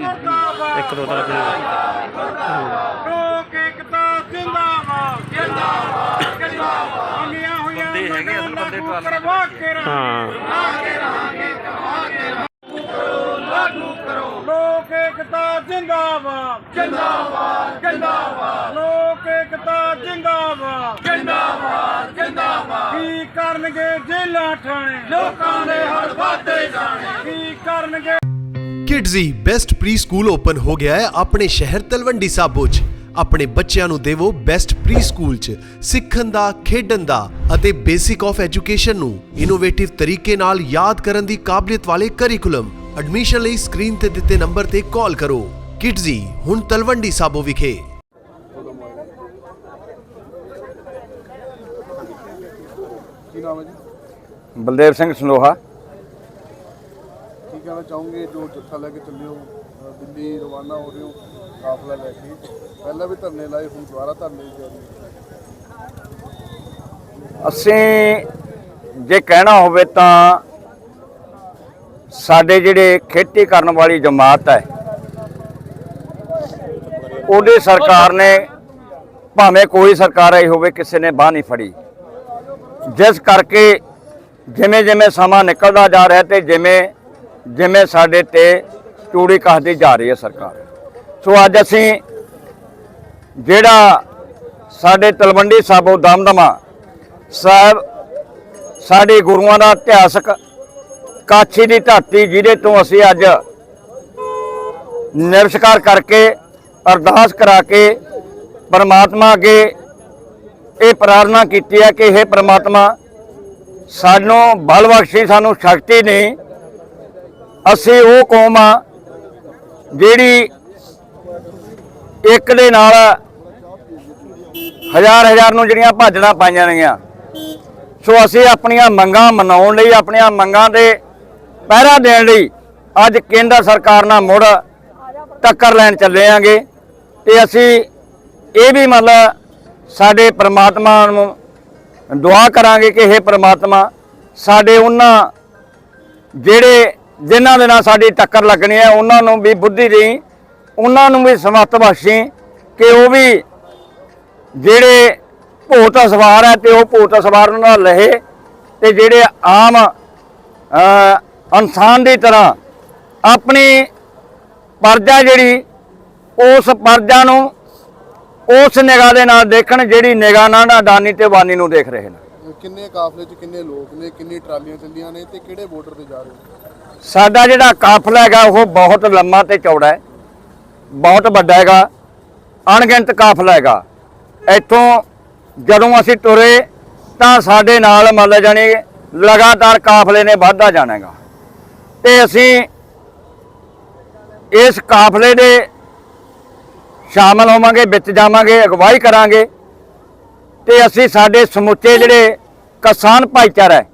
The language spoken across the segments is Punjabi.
ਇੱਕ ਦੋ ਤਾਂ ਲੱਗਣੇ ਲੋਕ ਏਕਤਾ ਜਿੰਦਾਬਾਦ। ਜਿੰਦਾਬਾਦ ਜਿੰਦਾਬਾਦ ਦੁਨੀਆ ਹੋਈਆਂ ਬੰਦੇ ਹੈਗੇ ਅਸਲ ਬੰਦੇ ਲਾਗੂ ਟਰਾਲੀ ਕਰਵਾ ਕੇ ਰਹਾਂਗੇ। ਹਾਂ ਲਾਗੂ ਕਰੋ ਲੋਕ ਏਕਤਾ ਜਿੰਦਾਬਾਦ। ਜਿੰਦਾਬਾਦ ਜਿੰਦਾਬਾਦ। ਲੋਕ ਏਕਤਾ ਜਿੰਦਾਬਾਦ। ਜਿੰਦਾਬਾਦ ਜਿੰਦਾਬਾਦ। ਕੀ ਕਰਨਗੇ ਜੇਲਾਂ ਠਾਣੇ ਲੋਕਾਂ ਦੇ ਹੜ ਵਾਦੇ ਜਾਣੇ। ਕੀ ਕਰਨਗੇ Kidzee best pre school open ਹੋ ਗਿਆ ਹੈ ਆਪਣੇ ਸ਼ਹਿਰ ਤਲਵੰਡੀ ਸਾਬੋ 'ਚ। ਆਪਣੇ ਬੱਚਿਆਂ ਨੂੰ ਦੇਵੋ ਬੈਸਟ ਪ੍ਰੀ ਸਕੂਲ 'ਚ। ਸਿੱਖਣ ਦਾ ਖੇਡਣ ਦਾ ਅਤੇ ਬੇਸਿਕ ਆਫ ਐਜੂਕੇਸ਼ਨ ਨੂੰ ਇਨੋਵੇਟਿਵ ਤਰੀਕੇ ਨਾਲ ਯਾਦ ਕਰਨ ਦੀ ਕਾਬਲੀਅਤ ਵਾਲੇ ਕਰਿਕੂਲਮ ਐਡਮਿਸ਼ਨ ਲਈ ਸਕਰੀਨ ਤੇ ਦਿੱਤੇ ਨੰਬਰ ਤੇ ਕਾਲ ਕਰੋ। ਕਿਡਜ਼ੀ ਹੁਣ ਤਲਵੰਡੀ ਸਾਬੋ ਵਿਖੇ। ਕੀ ਨਾਮ ਹੈ ਜੀ? ਬਲਦੇਵ ਸਿੰਘ ਸੰਦੋਹਾ ਕੀ ਕਹਿਣਾ ਚਾਹੋਗੇ? ਜੋ ਜੱਥਾ ਲੈ ਕੇ ਚੱਲੇ ਹੋ ਦਿੱਲੀ, ਰਵਾਨਾ ਹੋ ਰਹੇ ਹੋ, ਕਾਫਲਾ ਲੈ ਕੇ। ਪਹਿਲਾਂ ਵੀ ਧਰਨੇ ਲਾਏ, ਹੁਣ ਦੁਬਾਰਾ ਧਰਨੇ ਦੀ ਅਸੀਂ ਜੇ ਕਹਿਣਾ ਹੋਵੇ ਤਾਂ ਸਾਡੇ ਜਿਹੜੇ ਖੇਤੀ ਕਰਨ ਵਾਲੀ ਜਮਾਤ ਹੈ, ਉਹਦੀ ਸਰਕਾਰ ਨੇ ਭਾਵੇਂ ਕੋਈ ਸਰਕਾਰ ਆਈ ਹੋਵੇ, ਕਿਸੇ ਨੇ ਬਾਹ ਨਹੀਂ ਫੜੀ। ਜਿਸ ਕਰਕੇ ਜਿਵੇਂ ਜਿਵੇਂ ਸਮਾਂ ਨਿਕਲਦਾ ਜਾ ਰਿਹਾ ਤੇ ਜਿਵੇਂ ਜਿਵੇਂ ਸਾਡੇ ਤੇ ਚੂੜੀ ਕੱਸਦੀ ਜਾ ਰਹੀ ਹੈ ਸਰਕਾਰ। ਸੋ ਅੱਜ ਅਸੀਂ ਜਿਹੜਾ ਸਾਡੇ ਤਲਵੰਡੀ ਸਾਬੋ ਦਮਦਮਾ ਸਾਹਿਬ, ਸਾਡੇ ਗੁਰੂਆਂ ਦਾ ਇਤਿਹਾਸਕ ਕਾਛੀ ਦੀ ਧਰਤੀ ਜਿਹਦੇ ਤੋਂ ਅਸੀਂ ਅੱਜ ਨਿਰਸਕਾਰ ਕਰਕੇ, ਅਰਦਾਸ ਕਰਾ ਕੇ, ਪਰਮਾਤਮਾ ਅੱਗੇ ਇਹ ਪ੍ਰਾਰਥਨਾ ਕੀਤੀ ਹੈ ਕਿ हे ਪਰਮਾਤਮਾ, ਸਾਨੂੰ ਬਲ ਬਖਸ਼ੀ, ਸਾਨੂੰ ਸ਼ਕਤੀ ਨਹੀਂ ਅਸੀਂ ਉਹ ਕੌਮ ਆ ਜਿਹੜੀ ਇੱਕ ਦੇ ਨਾਲ ਹਜ਼ਾਰ ਹਜ਼ਾਰ ਨੂੰ ਜਿਹੜੀਆਂ ਭਾਜੜਾਂ ਪਾਈਆਂ ਨੇਗੀਆਂ ਸੋ ਅਸੀਂ ਆਪਣੀਆਂ ਮੰਗਾਂ ਮਨਾਉਣ ਲਈ, ਆਪਣੀਆਂ ਮੰਗਾਂ ਦੇ ਪਹਿਰਾ ਦੇਣ ਲਈ ਅੱਜ ਕੇਂਦਰ ਸਰਕਾਰ ਨਾਲ ਮੁੜ ਟੱਕਰ ਲੈਣ ਚੱਲੇ ਆਂਗੇ। ਤੇ ਅਸੀਂ ਇਹ ਵੀ ਮਤਲਬ ਸਾਡੇ ਪ੍ਰਮਾਤਮਾ ਨੂੰ ਦੁਆ ਕਰਾਂਗੇ ਕਿ ਇਹ ਪ੍ਰਮਾਤਮਾ, ਸਾਡੇ ਉਹਨਾਂ ਜਿਹੜੇ ਜਿਨ੍ਹਾਂ ਦੇ ਨਾਲ ਸਾਡੀ ਟੱਕਰ ਲੱਗਣੀ ਹੈ, ਉਹਨਾਂ ਨੂੰ ਵੀ ਬੁੱਧੀ ਦੇਈ, ਉਹਨਾਂ ਨੂੰ ਵੀ ਸਮੱਤ ਬਖਸ਼ੀ ਕਿ ਉਹ ਵੀ ਜਿਹੜੇ ਭੂਤ ਸਵਾਰ ਹੈ ਤੇ ਉਹ ਭੂਤ ਸਵਾਰ ਨਾਲ ਰਹੇ ਤੇ ਜਿਹੜੇ ਆਮ ਇਨਸਾਨ ਦੀ ਤਰ੍ਹਾਂ ਆਪਣੀ ਪਰਜਾ ਜਿਹੜੀ ਉਸ ਪਰਜਾ ਨੂੰ ਉਸ ਨਿਗਾਹ ਦੇ ਨਾਲ ਦੇਖਣ ਜਿਹੜੀ ਨਿਗਾਹ ਨਾਲ ਅਡਾਨੀ ਤੇ ਵਾਨੀ ਨੂੰ ਦੇਖ ਰਹੇ ਨੇ। ਕਿੰਨੇ ਕਾਫਲੇ 'ਚ ਕਿੰਨੇ ਲੋਕ ਨੇ, ਕਿੰਨੀ ਟਰਾਲੀਆਂ ਚੱਲੀਆਂ ਨੇ ਤੇ ਕਿਹੜੇ ਬਾਰਡਰ ਤੇ ਜਾ ਰਹੇ ਨੇ? ਸਾਡਾ ਜਿਹੜਾ ਕਾਫਲਾ ਹੈਗਾ, ਉਹ ਬਹੁਤ ਲੰਮਾ ਤੇ ਚੌੜਾ ਹੈ। ਬਹੁਤ ਵੱਡਾ ਹੈਗਾ। ਅਣਗਿਣਤ ਕਾਫਲਾ ਹੈਗਾ। ਇੱਥੋਂ ਜਦੋਂ ਅਸੀਂ ਤੁਰੇ, ਤਾਂ ਸਾਡੇ ਨਾਲ ਮੰਨ ਲਓ ਲਗਾਤਾਰ ਕਾਫਲੇ ਨੇ ਵੱਧਦਾ ਜਾਣਾ ਹੈਗਾ। ਤੇ ਅਸੀਂ ਇਸ ਕਾਫਲੇ ਦੇ ਸ਼ਾਮਲ ਹੋਵਾਂਗੇ, ਵਿੱਚ ਜਾਵਾਂਗੇ, ਅਗਵਾਈ ਕਰਾਂਗੇ। ਤੇ ਅਸੀਂ ਸਾਡੇ ਸਮੁੱਚੇ ਜਿਹੜੇ ਕਿਸਾਨ ਭਾਈਚਾਰਾ ਹੈ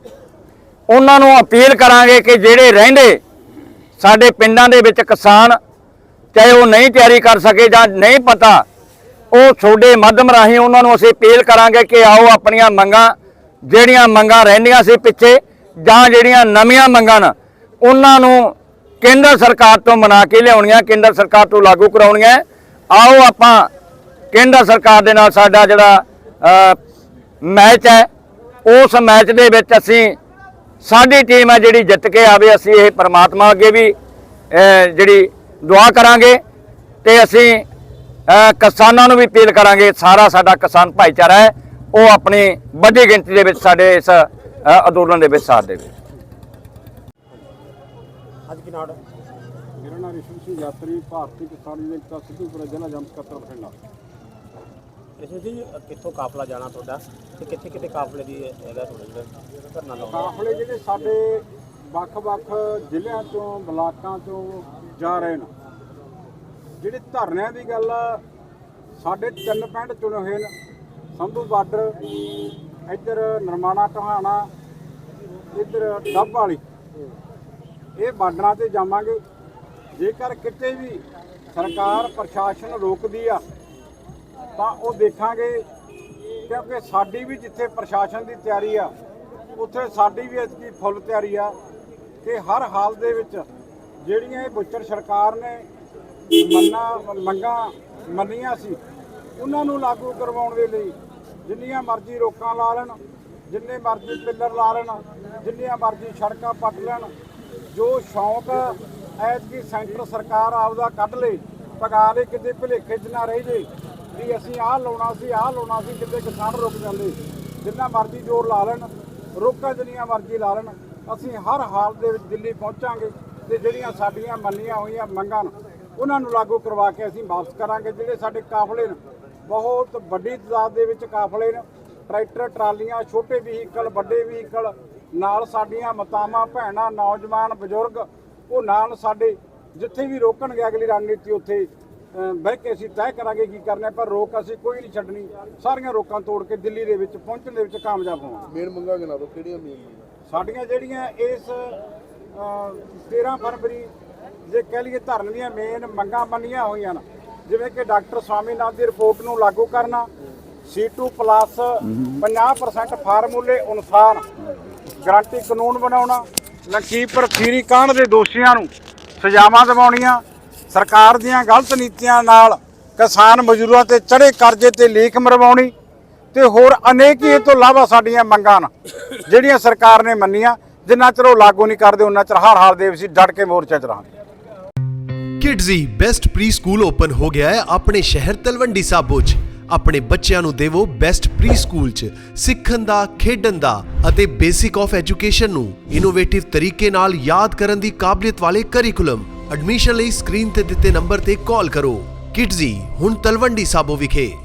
ਉਹਨਾਂ ਨੂੰ ਅਪੀਲ ਕਰਾਂਗੇ ਕਿ ਜਿਹੜੇ ਰਹਿੰਦੇ ਸਾਡੇ ਪਿੰਡਾਂ ਦੇ ਵਿੱਚ ਕਿਸਾਨ, ਚਾਹੇ ਉਹ ਨਹੀਂ ਤਿਆਰੀ ਕਰ ਸਕੇ ਜਾਂ ਨਹੀਂ ਪਤਾ, ਉਹ ਤੁਹਾਡੇ ਮਾਧਮ ਰਾਹੀਂ ਉਹਨਾਂ ਨੂੰ ਅਸੀਂ ਅਪੀਲ ਕਰਾਂਗੇ ਕਿ ਆਓ ਆਪਣੀਆਂ ਮੰਗਾਂ, ਜਿਹੜੀਆਂ ਮੰਗਾਂ ਰਹਿੰਦੀਆਂ ਸੀ ਪਿੱਛੇ ਜਾਂ ਜਿਹੜੀਆਂ ਨਵੀਆਂ ਮੰਗਾਂ ਨੇ, ਉਹਨਾਂ ਨੂੰ ਕੇਂਦਰ ਸਰਕਾਰ ਤੋਂ ਮਨਾ ਕੇ ਲਿਆਉਣੀਆਂ, ਕੇਂਦਰ ਸਰਕਾਰ ਤੋਂ ਲਾਗੂ ਕਰਾਉਣੀਆਂ ਆਓ ਆਪਾਂ ਕੇਂਦਰ ਸਰਕਾਰ ਦੇ ਨਾਲ ਸਾਡਾ ਜਿਹੜਾ ਮੈਚ ਹੈ, ਉਸ ਮੈਚ ਦੇ ਵਿੱਚ ਅਸੀਂ ਸਾਡੀ ਟੀਮ ਹੈ ਜਿਹੜੀ ਜਿੱਤ ਕੇ ਆਵੇ, ਅਸੀਂ ਇਹ ਪਰਮਾਤਮਾ ਅੱਗੇ ਵੀ ਜਿਹੜੀ ਦੁਆ ਕਰਾਂਗੇ ਤੇ ਅਸੀਂ ਕਿਸਾਨਾਂ ਨੂੰ ਵੀ ਅਪੀਲ ਕਰਾਂਗੇ, ਸਾਰਾ ਸਾਡਾ ਕਿਸਾਨ ਭਾਈਚਾਰਾ ਹੈ, ਉਹ ਆਪਣੀ ਵੱਡੀ ਗਿਣਤੀ ਦੇ ਵਿੱਚ ਸਾਡੇ ਇਸ ਅੰਦੋਲਨ ਦੇ ਵਿੱਚ ਸਾਥ ਦੇਵੇ। ਮੇਰਾ ਨਾਮ ਰਿਸ਼ਵ ਸਿੰਘ ਯਾਤਰੀ, ਭਾਰਤੀ ਕਿਸਾਨ ਯੂਨੀਅਨ ਸਿੱਧੂਪੁਰ ਜ਼ਿਲ੍ਹਾ ਜੰਮ ਬਠਿੰਡਾ। ਇਸ ਜੀ ਕਿੱਥੋਂ ਕਾਫਲਾ ਜਾਣਾ ਤੁਹਾਡਾ ਤੇ ਕਿੱਥੇ ਕਿਤੇ ਕਾਫਲੇ ਦੀ ਹੈਗਾ ਤੁਹਾਡਾ ਜਿਹੜਾ ਧਰਨਾ ਲਾਉਣਾ? ਕਾਫਲੇ ਜਿਹੜੇ ਸਾਡੇ ਵੱਖ-ਵੱਖ ਜ਼ਿਲ੍ਹਿਆਂ ਤੋਂ ਬਲਾਕਾਂ ਤੋਂ ਜਾ ਰਹੇ ਨੇ। ਜਿਹੜੇ ਧਰਨਿਆਂ ਦੀ ਗੱਲ ਆ, ਸਾਡੇ ਤਿੰਨ ਪਿੰਡ ਚੁਣੇ ਹੋਏ ਨੇ। ਸੰਭੂ ਬਾਰਡਰ ਇੱਧਰ ਨਿਰਮਾਣਾ ਟਹਾਣਾ ਇੱਧਰ ਡੱਬ ਵਾਲੀ। ਇਹ ਬਾਰਡਰਾਂ ਤੇ ਜਾਵਾਂਗੇ। ਜੇਕਰ ਕਿਤੇ ਵੀ ਸਰਕਾਰ ਪ੍ਰਸ਼ਾਸਨ ਰੋਕਦੀ ਆ ਤਾਂ ਉਹ ਦੇਖਾਂਗੇ, ਕਿਉਂਕਿ ਸਾਡੀ ਵੀ ਜਿੱਥੇ ਪ੍ਰਸ਼ਾਸਨ ਦੀ ਤਿਆਰੀ ਆ, ਉੱਥੇ ਸਾਡੀ ਵੀ ਇਤਕੀ ਫੁੱਲ ਤਿਆਰੀ ਆ, ਕਿ ਹਰ ਹਾਲ ਦੇ ਵਿੱਚ ਜਿਹੜੀਆਂ ਇਹ ਬੁੱਚਰ ਸਰਕਾਰ ਨੇ ਮੰਨਾ, ਮੰਗਾਂ ਮੰਨੀਆਂ ਸੀ, ਉਹਨਾਂ ਨੂੰ ਲਾਗੂ ਕਰਵਾਉਣ ਦੇ ਲਈ ਜਿੰਨੀਆਂ ਮਰਜ਼ੀ ਰੋਕਾਂ ਲਾ ਲੈਣ, ਜਿੰਨੇ ਮਰਜ਼ੀ ਪਿੱਲਰ ਲਾ ਲੈਣ, ਜਿੰਨੀਆਂ ਮਰਜ਼ੀ ਸੜਕਾਂ ਪੱਟ ਲੈਣ, ਜੋ ਸ਼ੌਂਕ ਐਤਕੀ ਸੈਂਟਰ ਸਰਕਾਰ ਆਪਦਾ ਕੱਢ ਲੇ, ਪਗਾ ਲੇ, ਕਿਤੇ ਭੁਲੇਖੇ 'ਚ ਨਾ ਰਹਿ ਜੇ। ਵੀ ਅਸੀਂ ਆਹ ਲਾਉਣਾ ਸੀ, ਆਹ ਲਾਉਣਾ ਸੀ ਕਿਤੇ ਕਿਸਾਨ ਰੁਕ ਜਾਂਦੇ ਜਿੰਨਾ ਮਰਜ਼ੀ ਜ਼ੋਰ ਲਾ ਲੈਣ ਰੋਕਾਂ ਜਿੰਨੀਆਂ ਮਰਜ਼ੀ ਲਾ ਲੈਣ, ਅਸੀਂ ਹਰ ਹਾਲ ਦੇ ਵਿੱਚ ਦਿੱਲੀ ਪਹੁੰਚਾਂਗੇ ਤੇ ਜਿਹੜੀਆਂ ਸਾਡੀਆਂ ਮੰਨੀਆਂ ਹੋਈਆਂ ਮੰਗਾਂ ਉਹਨਾਂ ਨੂੰ ਲਾਗੂ ਕਰਵਾ ਕੇ ਅਸੀਂ ਵਾਪਸ ਕਰਾਂਗੇ। ਜਿਹੜੇ ਸਾਡੇ ਕਾਫਲੇ ਨੇ, ਬਹੁਤ ਵੱਡੀ ਤਾਦਾਦ ਦੇ ਵਿੱਚ ਕਾਫਲੇ ਨੇ, ਟਰੈਕਟਰ, ਟਰਾਲੀਆਂ, ਛੋਟੇ ਵਹੀਕਲ ਵੱਡੇ ਵਹੀਕਲ ਨਾਲ ਸਾਡੀਆਂ ਮਾਤਾਵਾਂ, ਭੈਣਾਂ, ਨੌਜਵਾਨ, ਬਜ਼ੁਰਗ, ਉਹ ਨਾਲ ਸਾਡੇ ਜਿੱਥੇ ਵੀ ਰੋਕਣਗੇ ਅਗਲੀ ਰਣਨੀਤੀ ਉੱਥੇ ਬਹਿ ਕੇ ਅਸੀਂ ਤੈਅ ਕਰਾਂਗੇ ਕੀ ਕਰਨਾ ਪਰ ਰੋਕ ਅਸੀਂ ਕੋਈ ਨਹੀਂ ਛੱਡਣੀ। ਸਾਰੀਆਂ ਰੋਕਾਂ ਤੋੜ ਕੇ ਦਿੱਲੀ ਦੇ ਵਿੱਚ ਪਹੁੰਚਣ ਦੇ ਵਿੱਚ ਕਾਮਯਾਬ ਹੋਵਾਂਗੇ ਮੇਨ ਮੰਗਾ ਗਿਣਾ ਦੋ ਕਿਹੜੀਆਂ ਮੇਨ ਸਾਡੀਆਂ ਜਿਹੜੀਆਂ ਇਸ ਅਹ, 13 ਫਰਵਰੀ ਜੇ ਕਹਿ ਲਈਏ ਧਰਨ ਦੀਆਂ ਮੇਨ ਮੰਗਾਂ ਮੰਨੀਆਂ ਹੋਈਆਂ ਨੇ ਜਿਵੇਂ ਕਿ ਡਾਕਟਰ ਸਵਾਮੀਨਾਥਨ ਦੀ ਰਿਪੋਰਟ ਨੂੰ ਲਾਗੂ ਕਰਨਾ C2 ਪਲੱਸ 50% ਫਾਰਮੂਲੇ ਅਨੁਸਾਰ ਗਾਰੰਟੀ ਕਾਨੂੰਨ ਬਣਾਉਣਾ ਲਖੀਪੁਰ ਖੀਰੀ ਕਾਂਡ ਦੇ ਦੋਸ਼ੀਆਂ ਨੂੰ ਸਜ਼ਾਵਾਂ ਦਿਵਾਉਣੀਆਂ ਸਰਕਾਰ ਦੀਆਂ ਗਲਤ ਨੀਤੀਆਂ ਨਾਲ ਕਿਸਾਨ ਮਜ਼ਦੂਰਾਂ ਤੇ ਚੜੇ ਕਰਜ਼ੇ ਤੇ ਲੀਕ ਮਰਵਾਉਣੀ ਤੇ ਹੋਰ ਅਨੇਕ ਹੀ ਇਹ ਤੋਂ ਇਲਾਵਾ ਸਾਡੀਆਂ ਮੰਗਾਂ ਨੇ ਜਿਹੜੀਆਂ ਸਰਕਾਰ ਨੇ ਮੰਨੀਆਂ, ਜਿੰਨਾ ਚਿਰ ਉਹ ਲਾਗੂ ਨਹੀਂ ਕਰਦੇ ਉਹਨਾਂ ਚਿਰ ਹਰ ਹਾਲ ਦੇ ਵਿੱਚ ਡਟ ਕੇ ਮੋਰਚਾ 'ਚ ਰਹਾਂਗੇ। Kidzee best pre school open ਹੋ ਗਿਆ ਹੈ ਆਪਣੇ ਸ਼ਹਿਰ ਤਲਵੰਡੀ ਸਾਬੋ 'ਚ। ਆਪਣੇ ਬੱਚਿਆਂ ਨੂੰ ਦੇਵੋ ਬੈਸਟ ਪ੍ਰੀ ਸਕੂਲ 'ਚ, ਸਿੱਖਣ ਦਾ, ਖੇਡਣ ਦਾ ਅਤੇ ਬੇਸਿਕ ਆਫ ਐਜੂਕੇਸ਼ਨ ਨੂੰ ਇਨੋਵੇਟਿਵ ਤਰੀਕੇ ਨਾਲ ਯਾਦ ਕਰਨ ਦੀ ਕਾਬਲੀਅਤ ਵਾਲੇ ਕਰਿਕੂਲਮ ਐਡਮਿਸ਼ਨ ਲਈ ਸਕਰੀਨ ਤੇ ਦਿੱਤੇ ਨੰਬਰ ਤੇ ਕਾਲ ਕਰੋ। ਕਿਡਜ਼ੀ e, ਹੁਣ ਤਲਵੰਡੀ ਸਾਬੋ ਵਿਖੇ।